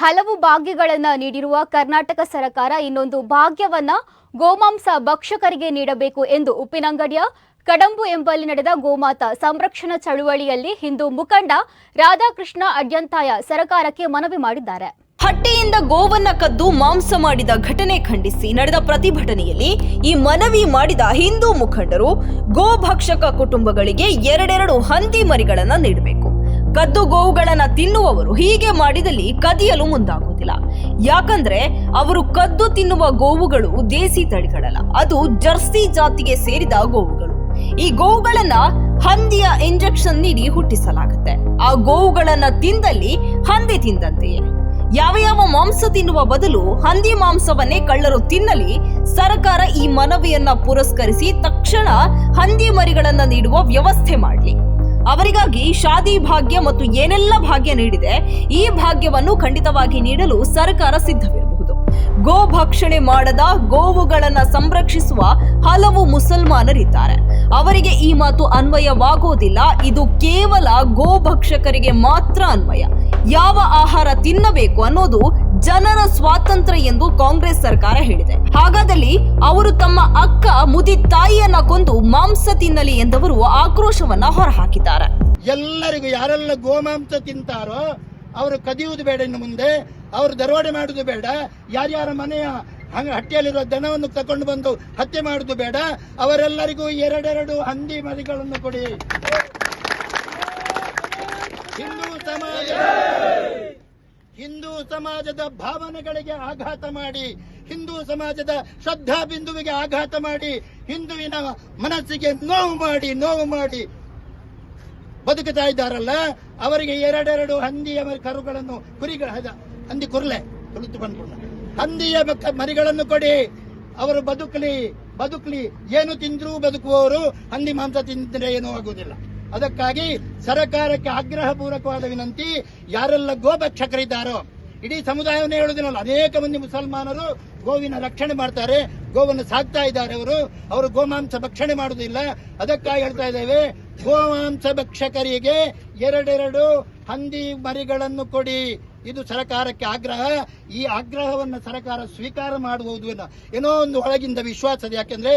ಹಲವು ಭಾಗ್ಯಗಳನ್ನು ನೀಡಿರುವ ಕರ್ನಾಟಕ ಸರ್ಕಾರ ಇನ್ನೊಂದು ಭಾಗ್ಯವನ್ನ ಗೋಮಾಂಸ ಭಕ್ಷಕರಿಗೆ ನೀಡಬೇಕು ಎಂದು ಉಪ್ಪಿನಂಗಡಿಯ ಕಡಂಬು ಎಂಬಲ್ಲಿ ನಡೆದ ಗೋಮಾತಾ ಸಂರಕ್ಷಣಾ ಚಳುವಳಿಯಲ್ಲಿ ಹಿಂದೂ ಮುಖಂಡ ರಾಧಾಕೃಷ್ಣ ಅಡ್ಯಂತಾಯ ಸರ್ಕಾರಕ್ಕೆ ಮನವಿ ಮಾಡಿದ್ದಾರೆ. ಹಟ್ಟೆಯಿಂದ ಗೋವನ್ನ ಕದ್ದು ಮಾಂಸ ಮಾಡಿದ ಘಟನೆ ಖಂಡಿಸಿ ನಡೆದ ಪ್ರತಿಭಟನೆಯಲ್ಲಿ ಈ ಮನವಿ ಮಾಡಿದ ಹಿಂದೂ ಮುಖಂಡರು ಗೋಭಕ್ಷಕ ಕುಟುಂಬಗಳಿಗೆ ಎರಡೆರಡು ಹಂದಿ ಮರಿಗಳನ್ನು ನೀಡಬೇಕು. ಕದ್ದು ಗೋವುಗಳನ್ನ ತಿನ್ನುವವರು ಹೀಗೆ ಮಾಡಿದಲ್ಲಿ ಕದಿಯಲು ಮುಂದಾಗುವುದಿಲ್ಲ. ಯಾಕಂದ್ರೆ ಅವರು ಕದ್ದು ತಿನ್ನುವ ಗೋವುಗಳು ದೇಸಿ ತಳಿಗಳಲ್ಲ, ಅದು ಜರ್ಸಿ ಜಾತಿಗೆ ಸೇರಿದ ಗೋವುಗಳು. ಈ ಗೋವುಗಳನ್ನ ಹಂದಿಯ ಇಂಜೆಕ್ಷನ್ ನೀಡಿ ಹುಟ್ಟಿಸಲಾಗುತ್ತೆ. ಆ ಗೋವುಗಳನ್ನ ತಿಂದಲ್ಲಿ ಹಂದಿ ತಿಂದಂತೆಯೇ. ಯಾವ ಯಾವ ಮಾಂಸ ತಿನ್ನುವ ಬದಲು ಹಂದಿ ಮಾಂಸವನ್ನೇ ಕಳ್ಳರು ತಿನ್ನಲಿ, ಸರ್ಕಾರ ಈ ಮನವಿಯನ್ನ ಪುರಸ್ಕರಿಸಿ ತಕ್ಷಣ ಹಂದಿ ಮರಿಗಳನ್ನ ನೀಡುವ ವ್ಯವಸ್ಥೆ ಮಾಡಲಿ. ಅವರಿಗಾಗಿ ಶಾದಿ ಭಾಗ್ಯ ಮತ್ತು ಏನೆಲ್ಲ ಭಾಗ್ಯ ನೀಡಿದೆ, ಈ ಭಾಗ್ಯವನ್ನು ಖಂಡಿತವಾಗಿ ನೀಡಲು ಸರ್ಕಾರ ಸಿದ್ಧವಿರಬಹುದು. ಗೋ ಭಕ್ಷಣೆ ಮಾಡದ ಗೋವುಗಳನ್ನ ಸಂರಕ್ಷಿಸುವ ಹಲವು ಮುಸಲ್ಮಾನರಿದ್ದಾರೆ. ಅವರಿಗೆ ಈ ಮಾತು ಅನ್ವಯವಾಗುವುದಿಲ್ಲ ಇದು ಕೇವಲ ಗೋಭಕ್ಷಕರಿಗೆ ಮಾತ್ರ ಅನ್ವಯ. ಯಾವ ಆಹಾರ ತಿನ್ನಬೇಕು ಅನ್ನೋದು ಜನರ ಸ್ವಾತಂತ್ರ್ಯ ಎಂದು ಕಾಂಗ್ರೆಸ್ ಸರ್ಕಾರ ಹೇಳಿದೆ. ಹಾಗಾದಲ್ಲಿ ಅವರು ತಮ್ಮ ಅಕ್ಕ, ಮುದಿ ತಾಯಿಯನ್ನ ಕೊಂದು ಮಾಂಸ ತಿನ್ನಲಿ ಎಂದವರು ಆಕ್ರೋಶವನ್ನ ಹೊರಹಾಕಿದ್ದಾರೆ. ಎಲ್ಲರಿಗೂ ಯಾರೆಲ್ಲ ಗೋಮಾಂಸ ತಿಂತಾರೋ ಅವರು ಕದಿಯುವುದು ಬೇಡ ಇನ್ನು ಮುಂದೆ. ಅವರು ದರೋಡೆ ಮಾಡುದು ಬೇಡ. ಯಾರ್ಯಾರ ಮನೆಯ ಹಟ್ಟಿಯಲ್ಲಿರುವ ದನವನ್ನು ತಕೊಂಡು ಬಂದು ಹತ್ಯೆ ಮಾಡುದು ಬೇಡ. ಅವರೆಲ್ಲರಿಗೂ ಎರಡೆರಡು ಹಂದಿ ಮರಿಗಳನ್ನು ಕೊಡಿ. ಹಿಂದೂ ಸಮಾಜ ಹಿಂದೂ ಸಮಾಜದ ಭಾವನೆಗಳಿಗೆ ಆಘಾತ ಮಾಡಿ, ಹಿಂದೂ ಸಮಾಜದ ಶ್ರದ್ಧಾ ಬಿಂದುವಿಗೆ ಆಘಾತ ಮಾಡಿ, ಹಿಂದುವಿನ ಮನಸ್ಸಿಗೆ ನೋವು ಮಾಡಿ ನೋವು ಮಾಡಿ ಬದುಕುತ್ತಾ ಇದ್ದಾರಲ್ಲ, ಅವರಿಗೆ ಎರಡೆರಡು ಹಂದಿಯ ಕರುಗಳನ್ನು ಕುರಿಗಳ ಹದ- ಕುರ್ಲೆ ಕುಳಿತು ಬಂದ್ಕೊಂಡು ಹಂದಿಯ ಮರಿಗಳನ್ನು ಕೊಡಿ, ಅವರು ಬದುಕಲಿ ಬದುಕಲಿ, ಏನು ತಿಂದ್ರೂ ಬದುಕುವವರು, ಹಂದಿ ಮಾಂಸ ತಿಂದ್ರೆ ಏನೂ ಆಗುವುದಿಲ್ಲ. ಅದಕ್ಕಾಗಿ ಸರ್ಕಾರಕ್ಕೆ ಆಗ್ರಹ ಪೂರ್ವಕವಾದ ವಿನಂತಿ, ಯಾರೆಲ್ಲ ಗೋಭಕ್ಷಕರಿದ್ದಾರೋ, ಇಡೀ ಸಮುದಾಯವನ್ನೇ ಹೇಳುವುದಿಲ್ಲ ಅನೇಕ ಮಂದಿ ಮುಸಲ್ಮಾನರು ಗೋವಿನ ರಕ್ಷಣೆ ಮಾಡ್ತಾರೆ, ಗೋವನ್ನು ಸಾಕ್ತಾ ಇದ್ದಾರೆ ಅವರು ಅವರು ಗೋಮಾಂಸ ಭಕ್ಷಣೆ ಮಾಡುವುದಿಲ್ಲ. ಅದಕ್ಕಾಗಿ ಹೇಳ್ತಾ ಇದ್ದೇವೆ, ಗೋಮಾಂಸ ಭಕ್ಷಕರಿಗೆ ಎರಡೆರಡು ಹಂದಿ ಮರಿಗಳನ್ನು ಕೊಡಿ. ಇದು ಸರ್ಕಾರಕ್ಕೆ ಆಗ್ರಹ. ಈ ಆಗ್ರಹವನ್ನು ಸರ್ಕಾರ ಸ್ವೀಕಾರ ಮಾಡುವುದು ಏನೋ ಒಂದು ಒಳಗಿಂದ ವಿಶ್ವಾಸ ಯಾಕೆಂದ್ರೆ